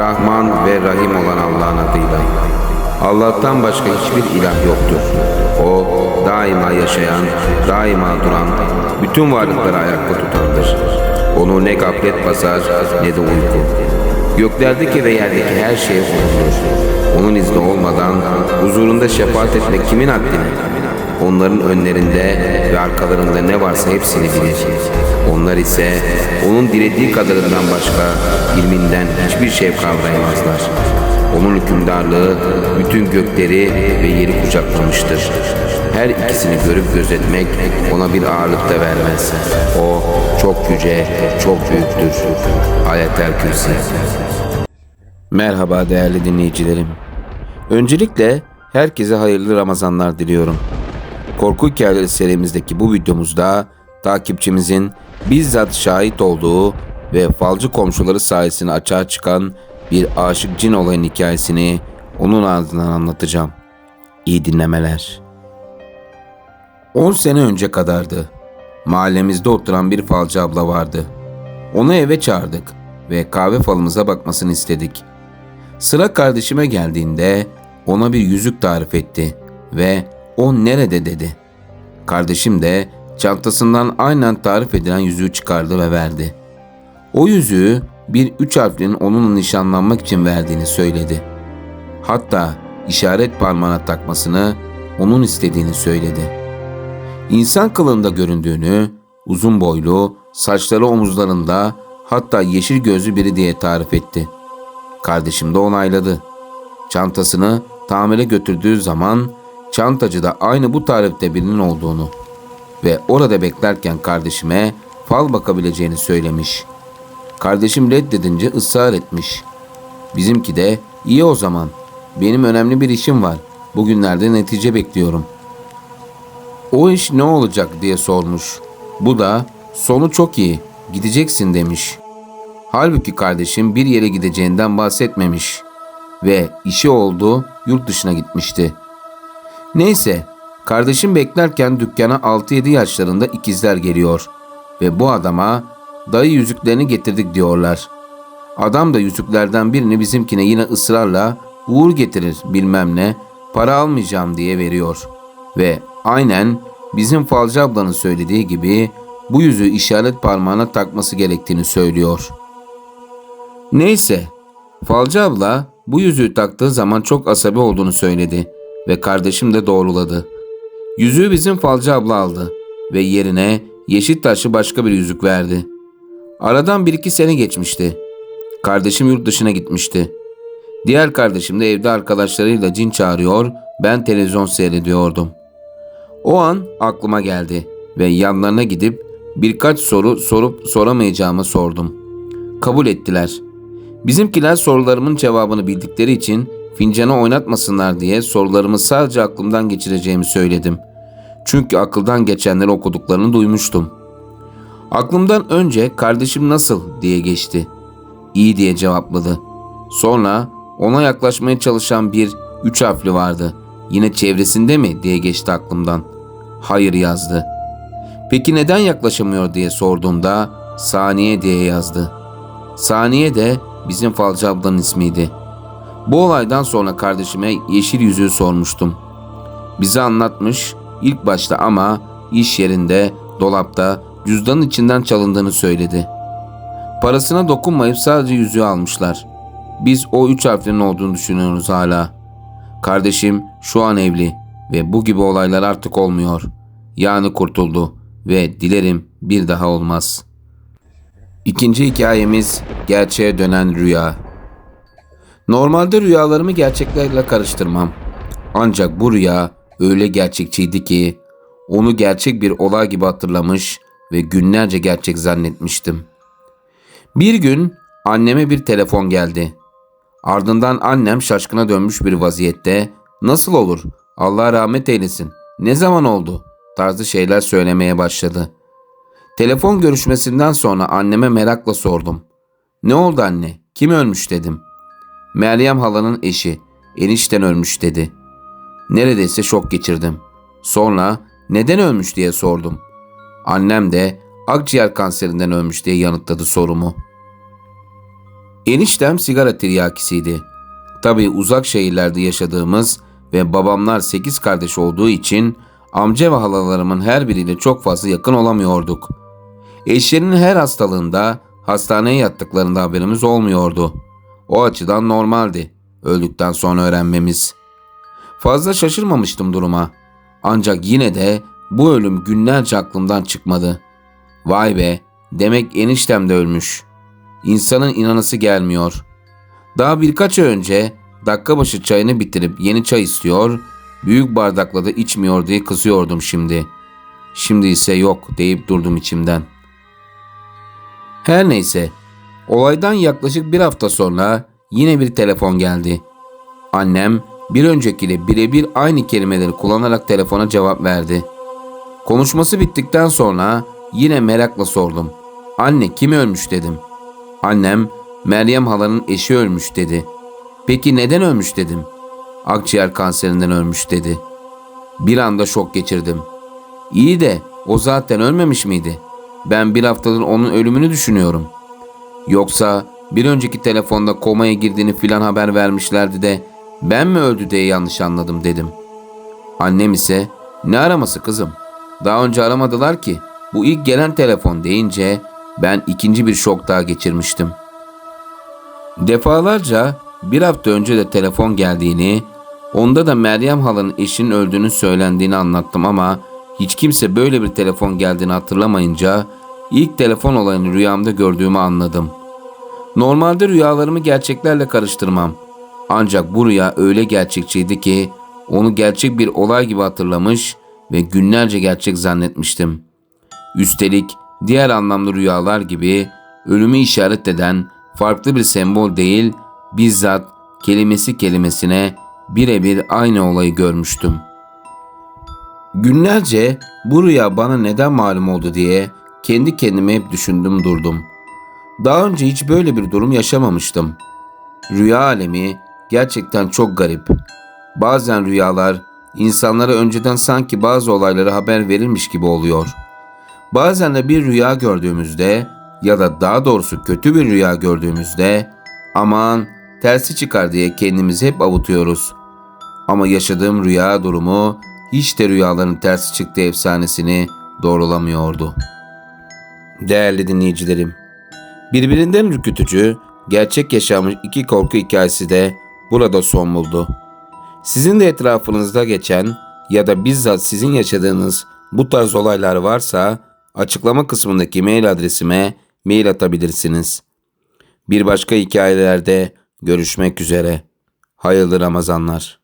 Rahman ve Rahim olan Allah'ın adıyla. Allah'tan başka hiçbir ilah yoktur. O daima yaşayan, daima duran, bütün varlıkları ayakta tutandır. Onu ne gaflet basar ne de uyku. Göklerdeki ve yerdeki her şey O'nundur. Onun izni olmadan huzurunda şefaat etmek kimin haddine? Onların önlerinde ve arkalarında ne varsa hepsini bilir. Onlar ise onun dilediği kadarından başka ilminden hiçbir şey kavrayamazlar. Onun hükümdarlığı bütün gökleri ve yeri kucaklamıştır. Her ikisini görüp gözetmek ona bir ağırlık da vermez. O çok yüce, çok büyüktür. Ayetel Kürsi. Merhaba değerli dinleyicilerim. Öncelikle herkese hayırlı Ramazanlar diliyorum. Korku Hikayeleri serimizdeki bu videomuzda takipçimizin bizzat şahit olduğu ve falcı komşuları sayesinde açığa çıkan bir aşık cin olayın hikayesini onun ağzından anlatacağım. İyi dinlemeler. 10 sene önce kadardı. Mahallemizde oturan bir falcı abla vardı. Onu eve çağırdık ve kahve falımıza bakmasını istedik. Sıra kardeşime geldiğinde ona bir yüzük tarif etti ve o nerede dedi. Kardeşim de çantasından aynen tarif edilen yüzüğü çıkardı ve verdi. O yüzüğü bir üç harflinin onunla nişanlanmak için verdiğini söyledi. Hatta işaret parmağına takmasını onun istediğini söyledi. İnsan kılığında göründüğünü, uzun boylu, saçları omuzlarında hatta yeşil gözlü biri diye tarif etti. Kardeşim de onayladı. Çantasını tamire götürdüğü zaman çantacı da aynı bu tarifte birinin olduğunu ve orada beklerken kardeşime fal bakabileceğini söylemiş. Kardeşim reddedince ısrar etmiş. Bizimki de iyi o zaman. Benim önemli bir işim var. Bugünlerde netice bekliyorum. O iş ne olacak diye sormuş. Bu da sonu çok iyi. Gideceksin demiş. Halbuki kardeşim bir yere gideceğinden bahsetmemiş ve işi oldu yurt dışına gitmişti. Neyse kardeşim beklerken dükkana 6-7 yaşlarında ikizler geliyor ve bu adama dayı yüzüklerini getirdik diyorlar. Adam da yüzüklerden birini bizimkine yine ısrarla uğur getirir bilmem ne para almayacağım diye veriyor. Ve aynen bizim falcı ablanın söylediği gibi bu yüzüğü işaret parmağına takması gerektiğini söylüyor. Neyse falcı abla bu yüzüğü taktığı zaman çok asabi olduğunu söyledi ve kardeşim de doğruladı. Yüzüğü bizim falcı abla aldı ve yerine yeşil taşlı başka bir yüzük verdi. Aradan bir iki sene geçmişti. Kardeşim yurt dışına gitmişti. Diğer kardeşim de evde arkadaşlarıyla cin çağırıyor, ben televizyon seyrediyordum. O an aklıma geldi ve yanlarına gidip birkaç soru sorup soramayacağımı sordum. Kabul ettiler. Bizimkiler sorularımın cevabını bildikleri için fincanı oynatmasınlar diye sorularımı sadece aklımdan geçireceğimi söyledim. Çünkü akıldan geçenleri okuduklarını duymuştum. Aklımdan önce kardeşim nasıl diye geçti. İyi diye cevapladı. Sonra ona yaklaşmaya çalışan bir üç harfli vardı. Yine çevresinde mi diye geçti aklımdan. Hayır yazdı. Peki neden yaklaşamıyor diye sorduğumda saniye diye yazdı. Saniye de bizim falcı ablanın ismiydi. Bu olaydan sonra kardeşime yeşil yüzüğü sormuştum. Bize anlatmış ilk başta ama iş yerinde, dolapta, cüzdanın içinden çalındığını söyledi. Parasına dokunmayıp sadece yüzüğü almışlar. Biz o üç harflerin olduğunu düşünüyoruz hala. Kardeşim şu an evli ve bu gibi olaylar artık olmuyor. Yani kurtuldu ve dilerim bir daha olmaz. İkinci hikayemiz gerçeğe dönen rüya. Normalde rüyalarımı gerçeklerle karıştırmam. Ancak bu rüya öyle gerçekçiydi ki onu gerçek bir olay gibi hatırlamış ve günlerce gerçek zannetmiştim. Bir gün anneme bir telefon geldi. Ardından annem şaşkına dönmüş bir vaziyette "Nasıl olur? Allah rahmet eylesin. Ne zaman oldu?" tarzı şeyler söylemeye başladı. Telefon görüşmesinden sonra anneme merakla sordum. "Ne oldu anne? Kim ölmüş?" dedim. Meryem halanın eşi, enişten ölmüş dedi. Neredeyse şok geçirdim. Sonra neden ölmüş diye sordum. Annem de akciğer kanserinden ölmüş diye yanıtladı sorumu. Eniştem sigara tiryakisiydi. Tabii uzak şehirlerde yaşadığımız ve babamlar 8 kardeş olduğu için amca ve halalarımın her biriyle çok fazla yakın olamıyorduk. Eşlerinin her hastalığında hastaneye yattıklarında haberimiz olmuyordu. O açıdan normaldi. Öldükten sonra öğrenmemiz. Fazla şaşırmamıştım duruma. Ancak yine de bu ölüm günlerce aklımdan çıkmadı. Vay be, demek eniştem de ölmüş. İnsanın inanası gelmiyor. Daha birkaç ay önce dakika başı çayını bitirip yeni çay istiyor, büyük bardakla da içmiyor diye kızıyordum şimdi. Şimdi ise yok deyip durdum içimden. Her neyse, olaydan yaklaşık bir hafta sonra yine bir telefon geldi. Annem bir öncekiyle birebir aynı kelimeleri kullanarak telefona cevap verdi. Konuşması bittikten sonra yine merakla sordum. Anne kim ölmüş dedim. Annem Meryem halanın eşi ölmüş dedi. Peki neden ölmüş dedim. Akciğer kanserinden ölmüş dedi. Bir anda şok geçirdim. İyi de o zaten ölmemiş miydi? Ben bir haftadır onun ölümünü düşünüyorum. Yoksa bir önceki telefonda komaya girdiğini filan haber vermişlerdi de ben mi öldü diye yanlış anladım dedim. Annem ise ne araması kızım? Daha önce aramadılar ki. Bu ilk gelen telefon deyince ben ikinci bir şok daha geçirmiştim. Defalarca bir hafta önce de telefon geldiğini, onda da Meryem halanın eşinin öldüğünü söylendiğini anlattım ama hiç kimse böyle bir telefon geldiğini hatırlamayınca ilk telefon olayını rüyamda gördüğümü anladım. Normalde rüyalarımı gerçeklerle karıştırmam. Ancak bu rüya öyle gerçekçiydi ki onu gerçek bir olay gibi hatırlamış ve günlerce gerçek zannetmiştim. Üstelik diğer anlamlı rüyalar gibi ölümü işaret eden farklı bir sembol değil, bizzat kelimesi kelimesine birebir aynı olayı görmüştüm. Günlerce bu rüya bana neden malum oldu diye kendi kendime hep düşündüm durdum. Daha önce hiç böyle bir durum yaşamamıştım. Rüya alemi gerçekten çok garip. Bazen rüyalar insanlara önceden sanki bazı olayları haber verilmiş gibi oluyor. Bazen de bir rüya gördüğümüzde ya da daha doğrusu kötü bir rüya gördüğümüzde aman tersi çıkar diye kendimizi hep avutuyoruz. Ama yaşadığım rüya durumu hiç de rüyaların tersi çıktığı efsanesini doğrulamıyordu. Değerli dinleyicilerim, birbirinden ürkütücü, gerçek yaşanmış iki korku hikayesi de burada son buldu. Sizin de etrafınızda geçen ya da bizzat sizin yaşadığınız bu tarz olaylar varsa açıklama kısmındaki mail adresime mail atabilirsiniz. Bir başka hikayelerde görüşmek üzere. Hayırlı Ramazanlar.